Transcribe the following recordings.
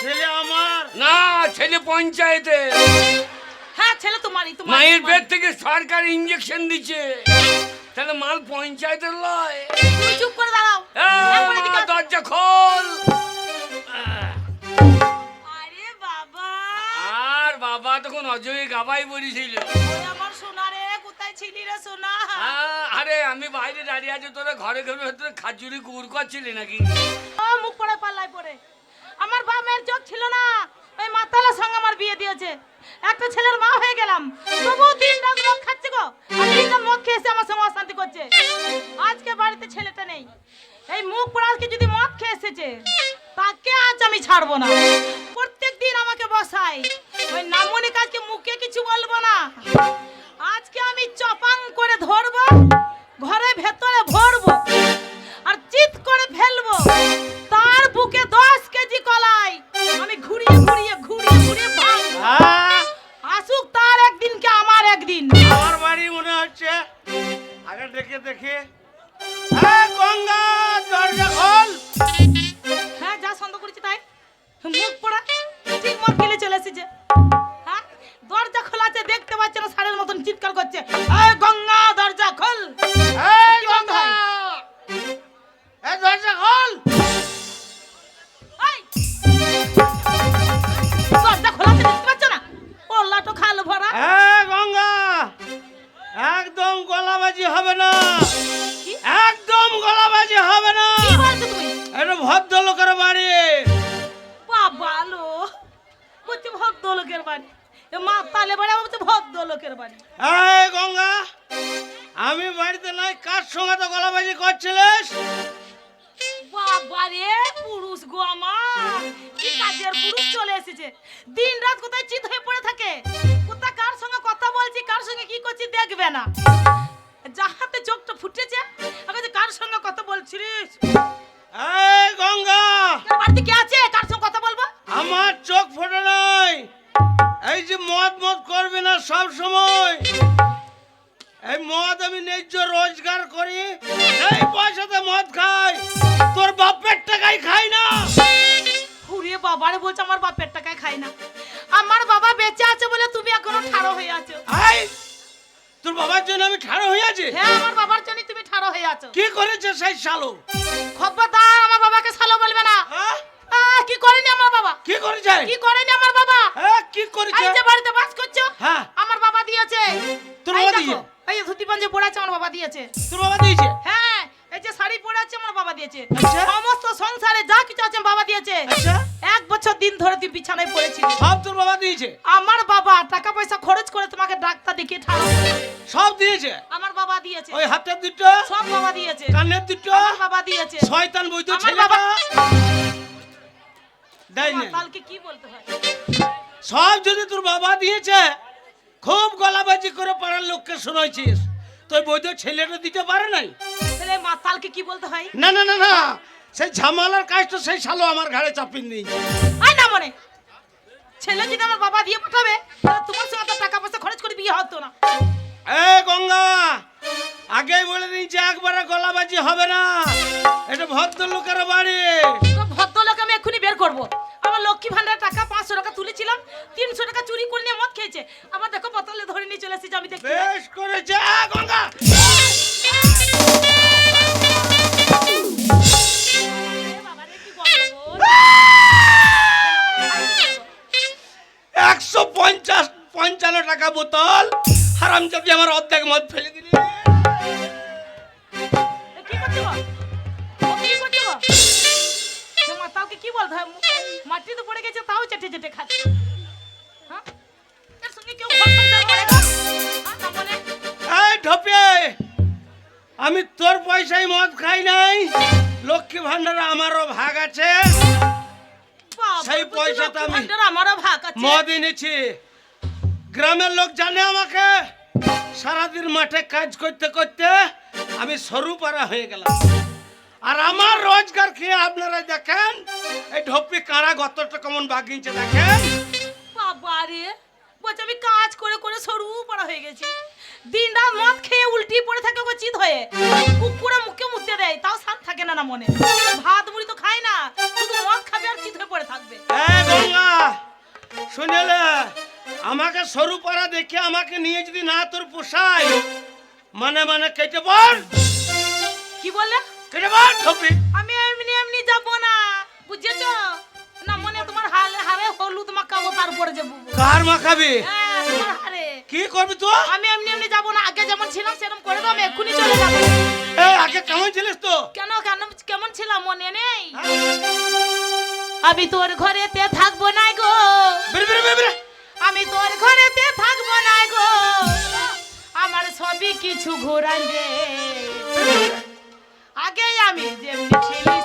ছেলে আমার। না ছেলে পঞ্চায়েতে। হ্যাঁ ছেলে তোমারই তোমার মায়ের পেট থেকে সরকার ইঞ্জেকশন দিচ্ছে। তাহলে মাল পঞ্চায়েতের লয়। তুমি চুপ করে দাঁড়াও। এদিকে দরজা খোল। আরে বাবা। আর বাবা তখন অজয় গাবাই বলেছিল। আমার সোনা রে কোথায় ছিলি রে সোনা? আরে আমি বাইরে দাঁড়িয়ে আছি তোরা ঘরে ঘরে ভেতরে খাজুরি গুড় করছিলি নাকি? ও মুখ পড়ে পাল্লাই পড়ে। আমার বাপ মায়ের চোখ ছিল না। ওই মাতালার সঙ্গে আমার বিয়ে দিয়েছে। একটা ছেলের মা হয়ে গেলাম। তবু দিন রাত মদ খাচ্ছে গো। আর দিন রাত মদ খেয়ে এসে আমার সঙ্গে অশান্তি করছে। আজকে বাড়িতে ছেলেটা নেই। এই মুখ পড়ে আজকে যদি মদ খেয়ে এসেছে, তাকে আজ আমি ছাড়বো না। প্রত্যেক দিন আমাকে বসাই ওই নামনি কাজকে মুখে কিছু বলব না। আজকে আমি চপাং করে ধরবো, ঘরে ভেতরে ভরবো। দেখে। হ্যাঁ গঙ্গা, দরজা খোল। হ্যাঁ যা পড়া, ঠিক চলে এসেছে। হ্যাঁ দরজা খোলা আছে, দেখতে পাচ্ছে না, সারের মতন চিৎকার করছে। গঙ্গা কোথায় চিত হয়ে পড়ে থাকে? কোথা কার সঙ্গে কথা বলছি কার সঙ্গে কি করছি দেখবে না। যাহাতে চোখটা ফুটেছে আগে যে কার সঙ্গে কথা বলছিস এই গঙ্গা! কেন বাড়িতে কে আছে? কার সঙ্গে কথা বলব? আমার চোখ ফোটে নাই। এই যে মদ মদ করবি না সব সময়। এই মদ আমি ন্যায্য রোজগার করি এই পয়সাতে মদ খাই। তোর বাপের টাকাই খাই না। ঘুরিয়ে বাবারে বলছে আমার বাপের টাকায় খাই না। আমার বাবা বেঁচে আছে বলে তুমি এখনও ঠাড়ো হয়ে আছো। এই তোর বাবার জন্য আমি ঠাড়ো হয়ে আছি? হ্যাঁ আমার বাবার জন্য তুমি ঠাড়ো হয়ে আছো। কি করেছে সেই শালো? খবরদার আমার বাবাকে সালো বলবে না। হ্যাঁ? কি করেনি আমার বাবা? কি করেছে? কি করেনি আমার বাবা? হ্যাঁ কি করেছে? এই যে বাড়িতে বাস করছ? হ্যাঁ। আমার বাবা দিয়েছে। তোর বাবা দিয়েছে? এই ধুতি পাঞ্জে পরে আছে আমার বাবা দিয়েছে। তোর বাবা দিয়েছে? হ্যাঁ এই যে শাড়ি পরে আছে আমার বাবা দিয়েছে। আচ্ছা। বছর দিন ধরে তুই বিছানায় পড়েছিস সব তোর বাবা দিয়েছে। আমার বাবা টাকা পয়সা খরচ করে তোমাকে ডাক্তার দেখিয়ে ঠাড়ো। সব দিয়েছে। আমার বাবা দিয়েছে। ওই হাতের দুটো। সব বাবা দিয়েছে। কানের দুটো। আমার বাবা দিয়েছে। শয়তান বৈদ্য ছেলেটা। না। কালকে কি বলতে হয়? সব যদি তোর বাবা দিয়েছে খুব গলাবাজি করে পাড়ার লোককে শোনাইছিস। তোর বৈদ্য ছেলেটা দিতে পারে নাই? তাহলে মাতালকে কি বলতে হয়? না না না না। সেই ঝামালার কাজ তো সেই শালো আমার ঘাড়ে চাপিয়ে নিয়েছে। আয় না মনে। ছেলে যদি আমার বাবা দিয়ে পাঠাবে তাহলে তোমার সঙ্গে এত টাকা পয়সা খরচ করে বিয়ে হতো না। এ গঙ্গা আগেই বলে দিয়েছে একবারে গলাবাজি হবে না। এটা ভদ্র ভদ্রলোকের বাড়ি। তো ভদ্রলোক আমি এক্ষুনি বের করব। আমার লক্ষ্মী ভান্ডার টাকা পাঁচশো টাকা তুলেছিলাম তিনশো টাকা চুরি করে নিয়ে মদ খেয়েছে। আবার দেখো বোতলে ধরে নিয়ে চলে এসেছে আমি দেখি বেশ করেছে গঙ্গা। একশো পঞ্চাশ পঞ্চান্ন টাকা বোতল। হারাম চাপি আমার অর্ধেক মদ ফেলে দিলি। কি বলতে? মাটিতে পড়ে গেছে তাও চেটে চেটে খাচ্ছে। হ্যাঁ? এর সঙ্গে কেউ হ্যাঁ, ঢপে আমি তোর পয়সায় মদ খাই নাই। লক্ষ্মী ভান্ডারে আমারও ভাগ আছে। সেই পয়সাটা আমি- আমারও ভাগ আছে। মদ এনেছি গ্রামের লোক জানে আমাকে। সারাদিন মাঠে কাজ করতে করতে আমি সরু পাড়া হয়ে গেলাম। আর আমার রোজগার খেয়ে আপনারা দেখেন? এই ঢপি কারা গতটা কেমন বাগিয়েছে দেখেন? বাবা রে বলছে আমি কাজ করে করে সরু পড়া হয়ে গেছি। দিন রাত মদ খেয়ে উল্টি পড়ে থাকে ওকে চিত হয়ে। কুকুরে মুখে মুতে দেয় তাও শান্ত থাকে না না মনে। ভাত মুড়ি তো খায় না শুধু মদ খাবে আর চিত হয়ে পড়ে থাকবে। শুনেলে আমাকে সরু পাড়া দেখে আমাকে নিয়ে যদি না তোর পোষায় মানে মানে কেটে বল কি বললে? কেটে বল ঠপি আমি এমনি এমনি যাব না বুঝেছ? না মনে তোমার হালে হারে হলুদ মাখাবো তারপরে যাব। কার মাখাবি? হ্যাঁ তোমার হারে। কি করবি তো আমি এমনি এমনি যাব না আগে যেমন ছিলাম সেরকম করে দাও আমি এক্ষুনি চলে যাব। এ আগে কেমন ছিলিস তো? কেন কেন কেমন ছিলাম মনে নেই? আমি তোর ঘরেতে থাকব না গো। বেরে বেরে বেরে বেরে। আমি তোর ঘরেতে থাকব না গো। আমার সবই কিছু ঘোরান দে আগে আমি যেমনি ছিলিস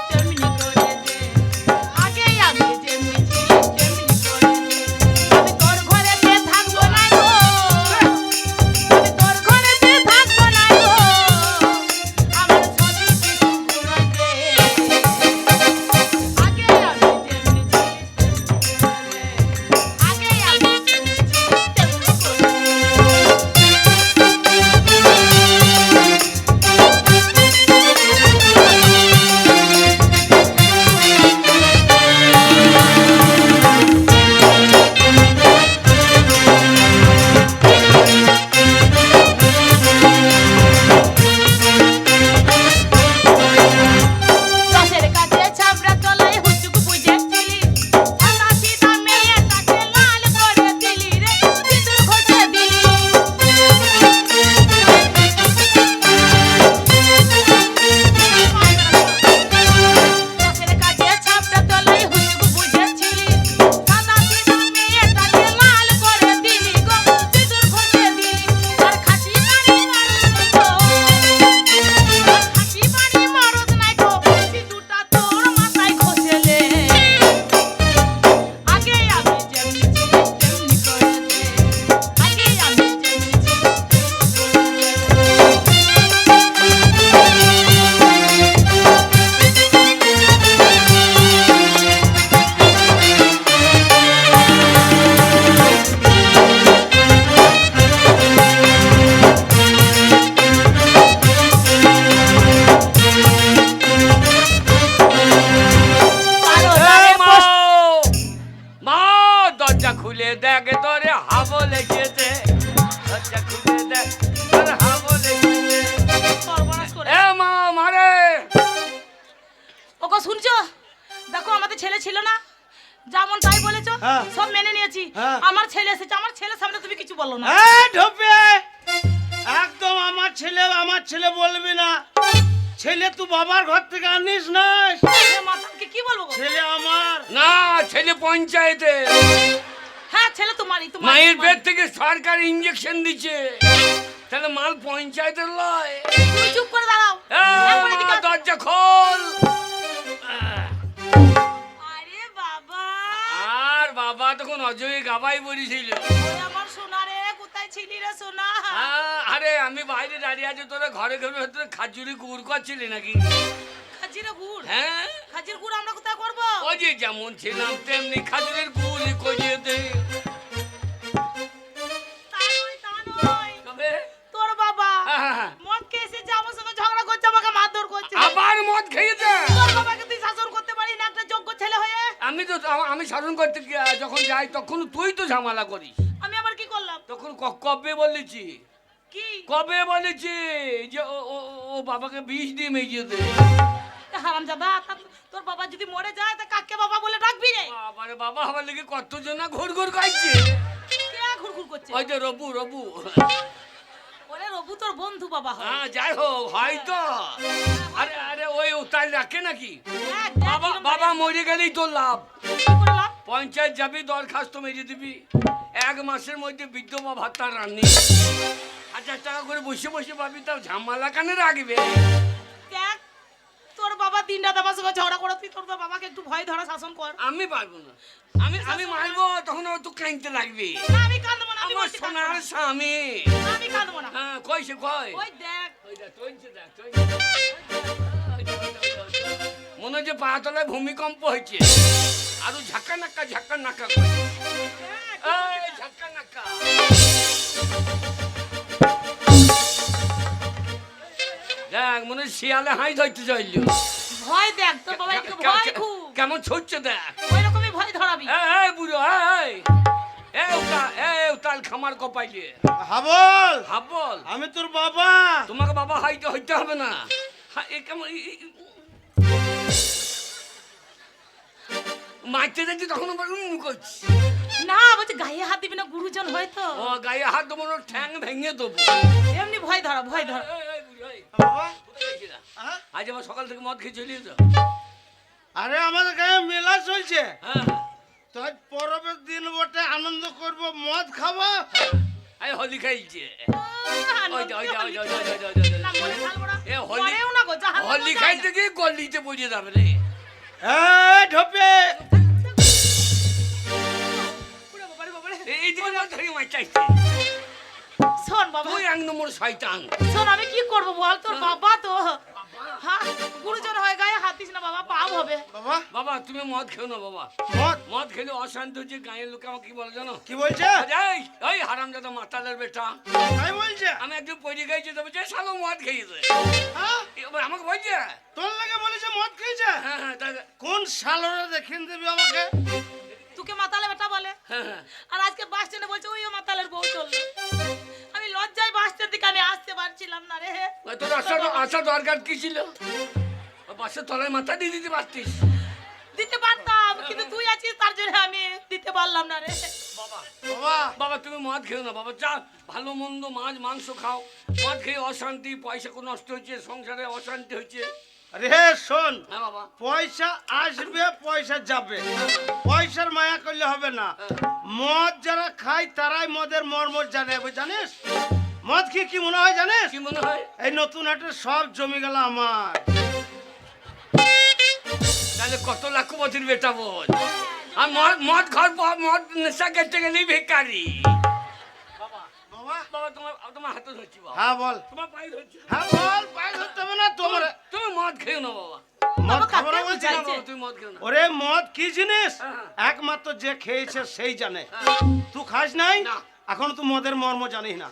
খুলে দেখ তোরে হাবো লেগেছে দরজা খুলে দেখ তোর হাবো লেগেছে এ মা মারে। ওগো শুনছো? দেখো আমাদের ছেলে ছিল না। যেমন তাই বলেছ হ্যাঁ। সব মেনে নিয়েছি। হ্যাঁ। আমার ছেলে এসেছে আমার ছেলের সামনে তুমি কিছু বলো না। এ ঢপে! একদম আমার ছেলে আমার ছেলে বলবি না। ছেলে তুই বাবার ঘর থেকে আনিস না। কি বলব ছেলে আমার। না ছেলে পঞ্চায়েতে ছেলে তোমারই তোমার মায়ের পেট থেকে সরকার ইঞ্জেকশন দিচ্ছে। তাহলে মাল পঞ্চায়েতের লয়। তুমি চুপ করে দাঁড়াও। দরজা খোল। আরে বাবা। আর বাবা তখন অজয় গাবাই বলেছিল। আমার সোনা রে কোথায় ছিলি রে সোনা? আরে আমি বাইরে দাঁড়িয়ে আছি তোরা ঘরে ঘরে ভেতরে খাজুরি গুড় করছিলি নাকি? খাজিরে গুড়? হ্যাঁ। খাজির গুড় আমরা কোথায় করব? ওই যে যেমন ছিলাম তেমনি খাজুরের গুড় করিয়ে দে। হ্যাঁ। মদ খেয়ে এসেছে আমার সঙ্গে ঝগড়া করছে আমাকে মারধর করছে। আবার মদ খেয়েছে? তোর বাবাকে তুই শাসন করতে পারি না একটা যোগ্য ছেলে হয়ে। আমি তো আমি সাধন করতে যখন যাই তখন তুই তো ঝামেলা করিস। আমি আবার কি করলাম? তখন ক- কবে বলেছি? কি? কবে বলেছি যে ও বাবাকে বিষ দিয়ে মেজিয়ে দে? হারাম জাদা তোর বাবা যদি মরে যায় তা কাকে বাবা বলে ডাকবি রে? বাবারে বাবা আমার লেগে কতজন না ঘুর ঘুর খাইছে কে ঘুরঘুর করছে? ওই যে রবু রবু। ওরে রবু তোর বন্ধু বাবা হয়। হ্যাঁ যাই হোক হয়তো আরে আরে ওই উতাই রাখে নাকি? হ্যাঁ, বাবা বাবা মরে গেলেই তোর লাভ। পঞ্চায়েত যাবি দরখাস্ত মেরে দিবি। এক মাসের মধ্যে বিধবা ভাতা রান্নি হাজার টাকা করে বসে বসে পাবি তাও ঝামেলা কানে রাখবে? দিন রাত আমার সঙ্গে ঝগড়া করে তুই তোর বাবাকে একটু ভয় ধরা শাসন কর। আমি পারব না। আমি আমি মারবো তখন ও তো কাঁদতে লাগবে। না আমি কাঁদবো না আমার সোনার স্বামী। আমি কাঁদবো না। হ্যাঁ কইছে কই? ওই দেখ। ওই দেখ। ওই দেখ, দেখ। মনে হচ্ছে পাতলায় ভূমিকম্প হয়েছে। আরও ঝাক্কা নাক্কা ঝাক্কা নাক্কা করে। এই ঝাক্কা নাক্কা দেখ মনে হয় শিয়ালে হাই ধরতে চাইল। ভয় দেখ তোর বাবা একটু ভয় খুব। কেমন ছুটছে দেখ। ওই রকমই বুড়ো এই। এ উতাল এ উতাল খামার কপাইলে। হাবল! হাবল? আমি তোর বাবা। তোমাকে বাবা হাইতে হইতে হবে না। এ কেমন দেখছি তখন আবার উম করছি। না বলছি গায়ে হাত দিবি না গুরুজন হয়তো ও গায়ে হাত দেবো ঠ্যাং ভেঙে দেবো। এমনি ভয় ধরা ভয় ধরা। এই, এই, বুড়ো, এই, বাবা হ্যাঁ? আজ আবার সকাল থেকে মদ খেয়ে চলিয়ে তো আরে আমাদের গায়ে মেলা চলছে হ্যাঁ তো আজ পরবের দিন বটে আনন্দ করব মদ খাব এই হোলি খাইছে আহ, ওই যে, ওই যে, ওই যে, ওই যে, ওই যে, ওই যে, ওই যে। না, মরে খালবো না। এ হোলি খাইতে। গিয়ে গলিতে পড়ে যাবে রে এই ঢোপে। এই- এইদিকে মদ ধরে মার চাইছে শোন বাবা। তুই এক নম্বর শয়তান। শোন আমি কি করব বল তোর বাবা তো। হ্যাঁ গুরুজন হয়ে গায়ে হাত দিস না বাবা পাপ হবে। বাবা? বাবা তুমি মদ খেও না বাবা। মদ? মদ খেলে অশান্ত হচ্ছে গাঁয়ের লোকে আমাকে কি বলে জানো? কি বলছে? এই এই হারামজাদা মাতালের বেটা। তাই বলছে? আমি একদিন পড়ে গেছি তবে যে শালো মদ খেয়েছে। হ্যাঁ? এবার আমাকে বলছে? তোর লাগে বলেছে মদ খেয়েছে? হ্যাঁ হ্যাঁ কোন সালরে দেখিন দিবি আমাকে? তোকে মাতালে বেটা বলে। হ্যাঁ হ্যাঁ। আর আজকে বাস স্ট্যান্ডে বলছে ওই মাতালের বউ চলল। লজ্জায় বাস স্ট্যান্ড থেকে আমি আসতে পারছিলাম না রে। ওই তোর আসা আসা দরকার কি ছিল? বাসের তলায় মাথা দিয়ে দিতে পারতিস। দিতে পারতাম কিন্তু তুই আছিস তার জন্য আমি দিতে পারলাম না রে। বাবা বাবা বাবা তুমি মদ খেও না বাবা যা ভালো মন্দ মাছ মাংস খাও। মদ খেয়ে অশান্তি পয়সা কোনো নষ্ট হচ্ছে সংসারে অশান্তি হচ্ছে। রে শোন। হ্যাঁ বাবা। পয়সা আসবে পয়সা যাবে। পয়সার মায়া করলে হবে না। মদ যারা খায় তারাই মদের মর্ম জানে বুঝ- জানিস? মদ খেয়ে কি মনে হয় জানিস? কি মনে হয়? এই নতুন হাটে সব জমি গেল আমার। তাহলে কত লাখ বছর বেটা বল আর মদ মদ ঘর মদ নেশা করতে গেলেই বেকারি বাবা। বাবা বাবা তোমার তোমার হাতে ধরছি বাবা। হ্যাঁ বল। তোমার হ্যাঁ বল পায়ে ধরতে হবে না তোমার তুমি মদ খেও না বাবা। মদ বাবা খাব না কাকে বলছি না বুঝাইছে? বাবা, তুমি মদ খেও না ওরে মদ কি জিনিস? হ্যাঁ। একমাত্র যে খেয়েছে সেই জানে। হ্যাঁ। তুই খাস নাই? না। এখন তুই মদের মর্ম জানিস না।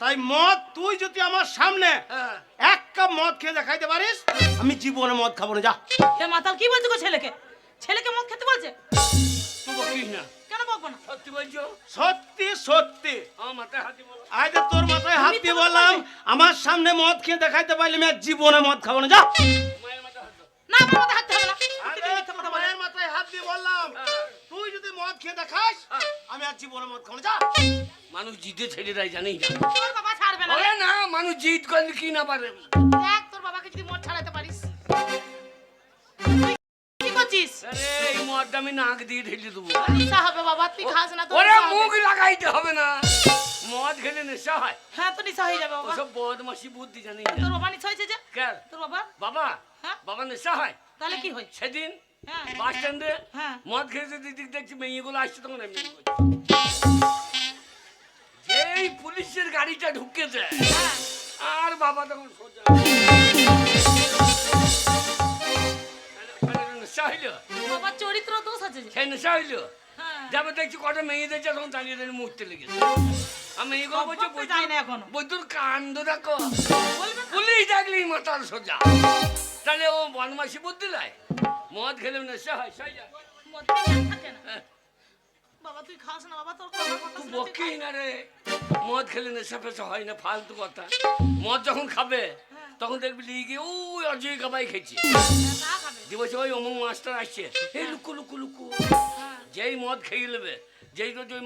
তাই মদ তুই যদি আমার সামনে হ্যাঁ। এক কাপ মদ খেয়ে দেখাইতে পারিস আমি জীবনে মদ খাব না যা। হে মাতাল কি বলছো গো ছেলেকে? ছেলেকে মদ খেতে বলছে? তুই বকিস না। কেন বকবো না? সত্যি বলছো? সত্যি সত্যি। আমার মাথায় হাতি বলো। আজ তোর মাথায় হাত দিয়ে বললাম আমার সামনে মদ খেয়ে দেখাইতে পারলে আমি আর জীবনে মদ খাব না যা। মায়ের মাথায় হাত দাও। না আমার মাথায় হাত দিয়ে বললাম। হ্যাঁ। তুই যদি মদ খেয়ে দেখাস। আমি আর জীবনে মদ খাব যা। মানুষ জিতে ছেড়ে দেয় জানিস? না তোর বাবা ছাড়বে না। ওরে না মানুষ জিত করলে কি না পারে? দেখ তোর বাবাকে যদি মদ ছাড়াতে পারিস। কি করছিস? আরে এই মদটা আমি নাক দিয়ে ঢেলে দেবো। নেশা হবে বাবা তুই খাস না তোর ওরে মুখ লাগাইতে হবে না। মদ খেলে নেশা হয়। হ্যাঁ তো নেশা হয়ে যাবে বাবা। বদমাসি বুদ্ধি জানিস না। তোর বাবা নেশা হয়েছে যে? কেন তোর বাবা? বাবা? হ্যাঁ? বাবা নেশা হয়। তাহলে কি হয়? সেদিন বাস স্ট্যান্ডে হ্যাঁ। মদ খেয়েছে দিক দেখছি মেয়েগুলো আসছে তখন করছে। যেই পুলিশের গাড়িটা ঢুকেছে হ্যাঁ। আর বাবা তখন সোজা। বাবার চরিত্র দোষ আছে সে নেশা হইল? হ্যাঁ। যাবে দেখছি কটা মেয়ে দেখছে তখন দাঁড়িয়ে দাঁড়িয়ে মুহূর্তে লেগেছে আমি বলছি না এখনও। বৈদ্যুর কাণ্ড দেখো? পুলিশ ডাকলেই মাতার সোজা। তাহলে ও বনমাসি বুদ্ধি লাই। মদ খেলে নেশা হয় সাই যায় থাকে না বাবা তুই খাস বাবা তোর রে। মদ খেলে নেশা ফেশা হয় না ফালতু কথা। মদ যখন খাবে হ্যাঁ। তখন দেখবি লিগে অজয় খেয়েছি। হ্যাঁ, ওই অমুক মাস্টার আসছে। এই লুকু লুকু লুকু। হ্যাঁ। যেই মদ খেয়ে নেবে যেই রোজ ওই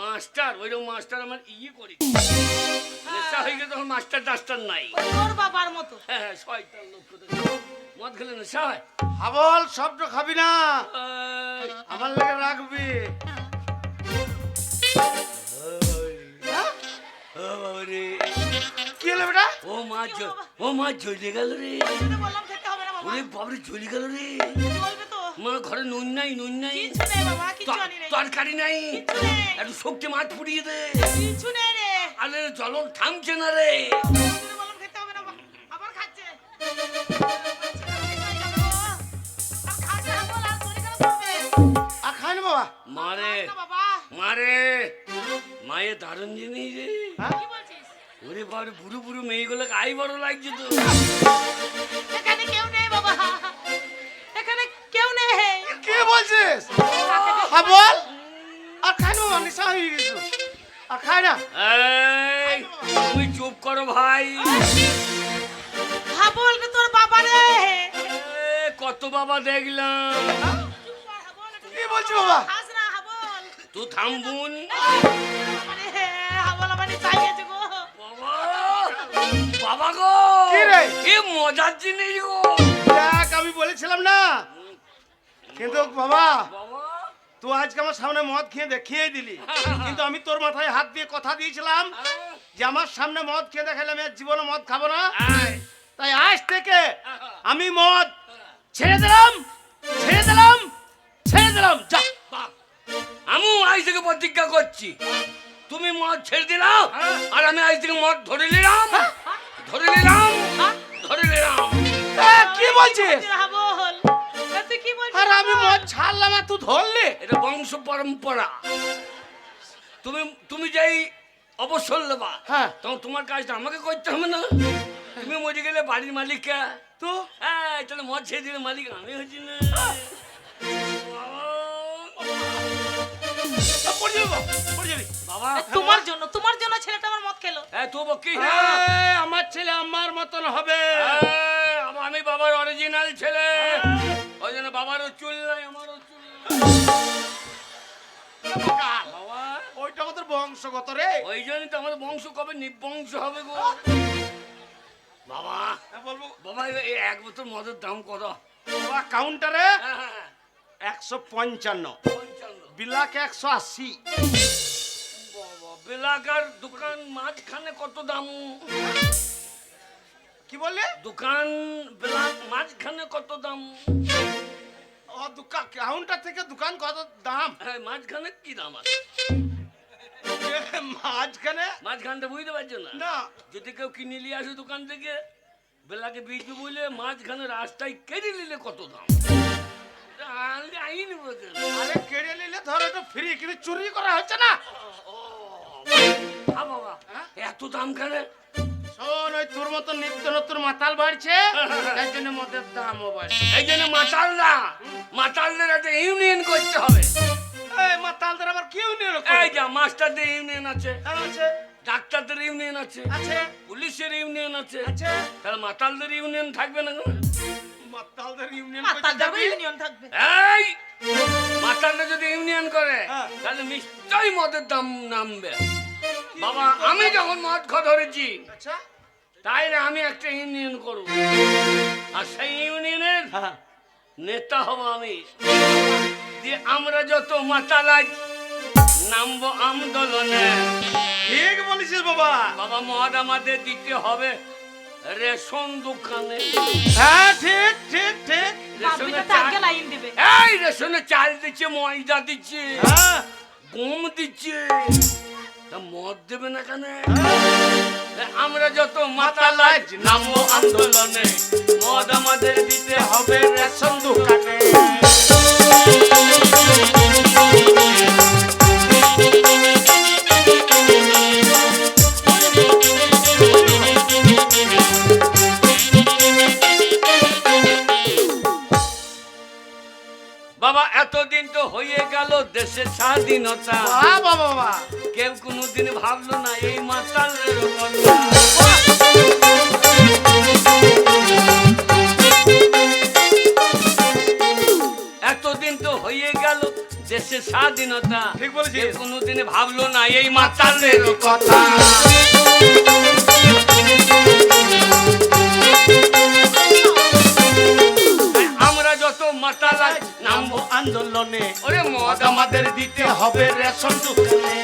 মাস্টার ওইরকম মাস্টার আমার ইয়ে করি। নেশা হয়ে গেলে তখন মাস্টার টাস্টার নাই। ওই তোর বাবার মতো। হ্যাঁ হ্যাঁ শয়তান লোক কোথায়। মদ খেলে নেশা হয়? হাবল শব্দ খাবি না। আমার লাগে রাখবি। হ্যাঁ? ও কি হলো বেটা? ও মা ও মা জ্বলে গেল রে। ওরে বাবরে জ্বলে গেল রে। মা ঘরে নুন নাই নুন নাই। কিছু নেই বাবা কিছু আনি নেই। তরকারি নাই। কিছু নেই। একটু শক্তি মাছ পুড়িয়ে দে। কিছু নেই রে। আরে জলন থামছে না রে। বললাম খেতে হবে না আবার খাচ্ছে। আর না না বাবা? মারে মারে। মায়ে দারুণ জিনিস রে। হ্যাঁ? কি বলছিস? ওরে বাবা বুড়ো বুড়ো মেয়েগুলোকে আই বড় লাগছে তো। এখানে কেউ নেই। কি বলছিস হাবল আর খাই না নেশা হয়ে গেছে। আর খাই না। এই তুমি চুপ করো ভাই। হাবল রে তোর বাবা রে। কত বাবা দেখলাম। কি বলছো বাবা? হাবল তুই থামবুন। আরে হাবল আমার চাইয়েছে গো। বাবা বাবা গো। কি রে? এ মজার জিনিস গো। দেখ আমি বলেছিলাম না কিন্তু বাবা বাবা তুই আজকে আমার সামনে মদ খেয়ে দেখিয়ে দিলি। কিন্তু আমি তোর মাথায় হাত দিয়ে কথা দিয়েছিলাম যে আমার সামনে মদ খেয়ে দেখালে আমি আর জীবনে মদ খাব না। তাই আজ থেকে আমি মদ ছেড়ে দিলাম ছেড়ে দিলাম ছেড়ে দিলাম। যা। আমিও আজ থেকে প্রতিজ্ঞা করছি। তুমি মদ ছেড়ে দিলাম আর আমি আজ থেকে মদ ধরে নিলাম। ধরে নিলাম ধরে নিলাম। এ, কি বলছিস? ছাড়লাম আর তুই ধরলি। এটা বংশ পরম্পরা। তুমি তুমি যেই অবসর নেবা হ্যাঁ। তখন তোমার কাজটা আমাকে করতে হবে না? তুমি মরে গেলে বাড়ির মালিককে। তো? হ্যাঁ তাহলে মদ ছেড়ে দিলে মালিক আমি হচ্ছি না। তোমার জন্য তোমার জন্য ছেলেটা আমার মদ খেলো। হ্যাঁ তো কি? এ, আমার ছেলে আমার মতন হবে। হ্যাঁ, আমি বাবার অরিজিনাল ছেলে। ওই জন্য বাবারও চুল নাই আমারও চুল বাবা। ওইটা আমাদের বংশগত রে। ওই জন্যই তো আমাদের বংশ কবে নিবংশ হবে গো। বাবা। হ্যাঁ, বলব। বাবা এই এক বোতল মদের দাম কত? বাবা কাউন্টারে হ্যাঁ, হ্যাঁ, একশো পঞ্চান্ন। পঞ্চান্ন। বিলাক একশো আশি। বাবা, বেলাকার দোকান মাঝখানে কত দাম? কি বললে? দোকান বেলাক মাঝখানে কত দাম? ও দোকান কাউন্টার থেকে দোকান কত দাম? হ্যাঁ মাঝখানে কি দাম আছে? মাঝখানে? মাঝখানটা বুঝতে পারছ না? না। যদি কেউ কিনে নিয়ে আসে দোকান থেকে বেলাকে বিক্রি বলে মাঝখানে রাস্তায় কেটে নিলে কত দাম? আইন না। আরে কেড়ে নিলে ধর এটা ফ্রি কিন্তু চুরি করা হচ্ছে না। ও, বাবা হ্যাঁ? এত দাম কেন? শোন ওই তোর মতো নিত্য নতুন মাতাল বাড়ছে? তাই জন্য মদের দামও বাড়ছে। এই জন্য মাতালরা মাতালদের একটা ইউনিয়ন করতে হবে। এই মাতালদের আবার কেউ নিয়ে এই যা মাস্টারদের ইউনিয়ন আছে আছে। ডাক্তারদের ইউনিয়ন আছে আছে। পুলিশের ইউনিয়ন আছে। আছে। তাহলে মাতালদের ইউনিয়ন থাকবে না মাতালদের ইউনিয়ন মাতাল যাবে? ইউনিয়ন থাকবে। এই মাতালরা যদি ইউনিয়ন করে হ্যাঁ। তাহলে নিশ্চয়ই মদের দাম নামবে। বাবা আমি যখন মদ খা ধরেছি আচ্ছা। তাই না আমি একটা ইউনিয়ন করব। আর সেই ইউনিয়নের হ্যাঁ। নেতা হব আমি। দিয়ে আমরা যত মাতালাজ নামবো আন্দোলনে। ঠিক বলেছিস বাবা। বাবা মদ আমাদের দিতে হবে রেশন দোকানে। হ্যাঁ ঠিক ঠিক ঠিক। রেশনে চাল- লাইন দেবে। এই রেশনে চাল দিচ্ছে ময়দা দিচ্ছে। হ্যাঁ। গম দিচ্ছে তা মদ দেবে না কেন? আমরা যত মাথা লাজ নামবো আন্দোলনে মদ আমাদের দিতে হবে রেশন দোকানে। স্বাধীনতা বাবা কেউ কোনোদিন ভাবলো না এই মাতালের কথা এতদিন তো হয়ে গেল সে স্বাধীনতা। ঠিক বলেছিস। কেউ কোনোদিন ভাবলো না এই মাতালের কথা। আন্দোলনে। ওরে মদ আমাদের দিতে হবে রেশন দোকানে।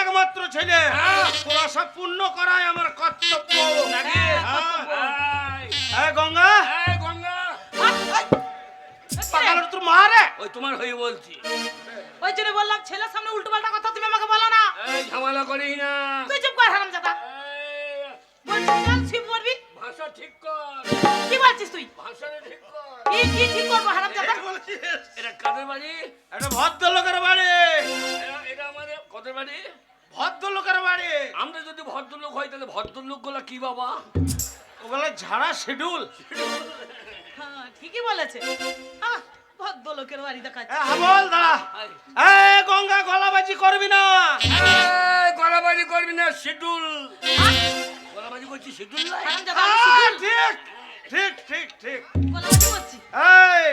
একমাত্র ছেলে। হ্যাঁ। তোর পূর্ণ করাই আমার কর্তব্য। হ্যাঁ, হ্যাঁ। গঙ্গা। তোর মা রে? ওই তোমার হয়ে বলছি। ওই বললাম ছেলের সামনে উল্টো পাল্টা কথা তুমি আমাকে বলো না। এই করি না। তুই চুপ কর ভাষা ঠিক কর। কি বলছিস তুই? ভাষাটা ঠিক কর। কি কি ঠিক করব হারাম জাদা এটা কাদের বাড়ি? এটা ভদ্রলোকের বাড়ি। এটা- আমাদের কাদের বাড়ি? ভদ্রলোকের বাড়ি। আমরা যদি ভদ্রলোক হই তাহলে ভদ্রলোকগুলা কি বাবা? ওগুলো ঝাড়া শিডিউল। হ্যাঁ ঠিকই বলেছে। আহ, ভদ্রলোকের বাড়ি দেখাচ্ছে। হাবল দাঁড়া। এ গঙ্গা গলাবাজি করবি না। এই, গলাবাজি করবি না শিডুল গলাবাজি করছি। শিখিয়ে- ঠিক ঠিক ঠিক ঠিক। এই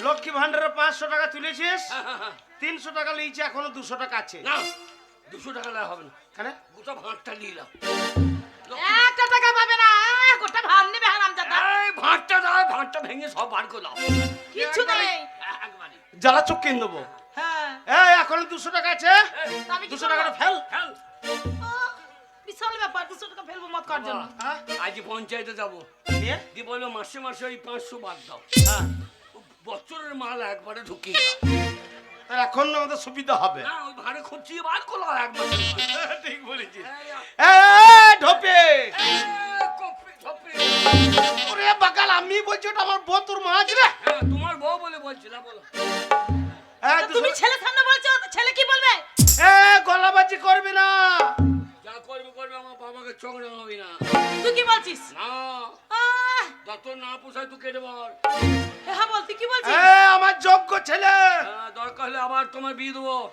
লক্ষ্মী ভান্ডারে পাঁচশো টাকা তুলেছিস হ্যাঁ, হ্যাঁ, হ্যাঁ। তিনশো টাকা লিয়েছে এখনও দুশো টাকা আছে। না দুশো টাকা না হবে না। কেন? গোটা একটা টাকা পাবে না। আহ, গোটা ভাব নেবে হারাম জাদা। এই ভাঁটটা দাও ভাঁটটা ভেঙে সব কিচ্ছু নেই। একবারে। জ্বালা চোখ কিনে দেবো হ্যাঁ। এই এখনও দুশো টাকা আছে। দুশো টাকাটা? ফেল। হ্যাঁ, আহ, বিশাল ব্যাপার দুশো টাকা ফেলব মত খাওয়ার জন্য। হ্যাঁ? আজ পঞ্চায়েতে যাব? দিয়ে বলল মাসে মাসে ওই পাঁচশো বাদ দাও। হ্যাঁ। বছরের মাল একবারে ঢুকিয়ে এখন আমাদের সুবিধা হবে। না ওই ভাড়ে বার করল একবার। ঠিক ঢোপে! Copy, copy. ওরে বাকাল আমি বলছি ওটা আমার বতুর মাছ রে। হ্যাঁ, তোমার বউ বলে বলছিলাম বলো। এই তুমি ছেলে সামনে বলছো ছেলে কি বলবে? এ গলাবাজি করবি না। করবে করবে আমার বাবাকে চোখ রাঙাবি না। তুই কি বলছিস? না। আহ, যত না পোষায় তুই কেটে বল হ্যাঁ বল তুই কি বলছিস? এ আমার যোগ্য ছেলে। হ্যাঁ, দরকার হলে আবার তোমার বিয়ে দেবো।